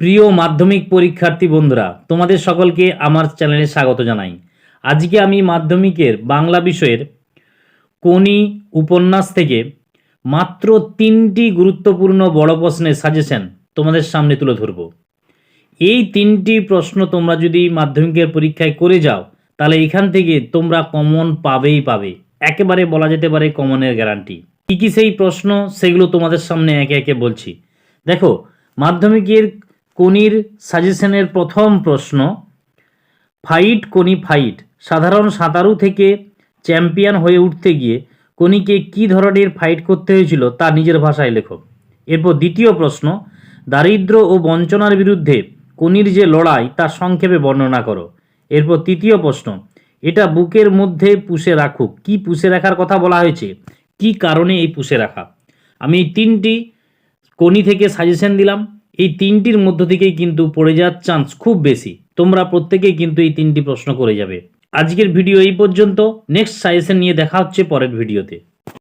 প্রিয় মাধ্যমিক পরীক্ষার্থী বন্ধুরা, তোমাদের সকলকে আমার চ্যানেলে স্বাগত জানাই। আজকে আমি মাধ্যমিকের বাংলা বিষয়ের কোনি উপন্যাস থেকে মাত্র তিনটি গুরুত্বপূর্ণ বড় প্রশ্নের সাজেশন তোমাদের সামনে তুলে ধরব। এই তিনটি প্রশ্ন তোমরা যদি মাধ্যমিকের পরীক্ষায় করে যাও, তাহলে এখান থেকে তোমরা কমন পাবেই পাবে। একেবারে বলা যেতে পারে কমনের গ্যারান্টি কী কী সেই প্রশ্ন, সেগুলো তোমাদের সামনে একে একে বলছি। দেখো, মাধ্যমিকের কোনির সাজেশনের প্রথম প্রশ্ন, ফাইট কোনি ফাইট, সাধারণ সাঁতারু থেকে চ্যাম্পিয়ন হয়ে উঠতে গিয়ে কোনিকে কি ধরনের ফাইট করতে হয়েছিল তা নিজের ভাষায় লেখো। এরপর দ্বিতীয় প্রশ্ন, দারিদ্র ও বঞ্চনার বিরুদ্ধে কোনির যে লড়াই তা সংক্ষেপে বর্ণনা করো। এরপর তৃতীয় প্রশ্ন, এটা বুকের মধ্যে পুষে রাখুক কি পুষে রাখার কথা বলা হয়েছে? কি কারণে এই পুষে রাখা? আমি তিনটি কোনি থেকে সাজেশন দিলাম। এই তিনটির মধ্য থেকেই কিন্তু পড়ে যাওয়ার চান্স খুব বেশি। তোমরা প্রত্যেকেই কিন্তু এই তিনটি প্রশ্ন করে যাবে। আজকের ভিডিও এই পর্যন্ত। নেক্সট সাজেশন নিয়ে দেখা হচ্ছে পরের ভিডিওতে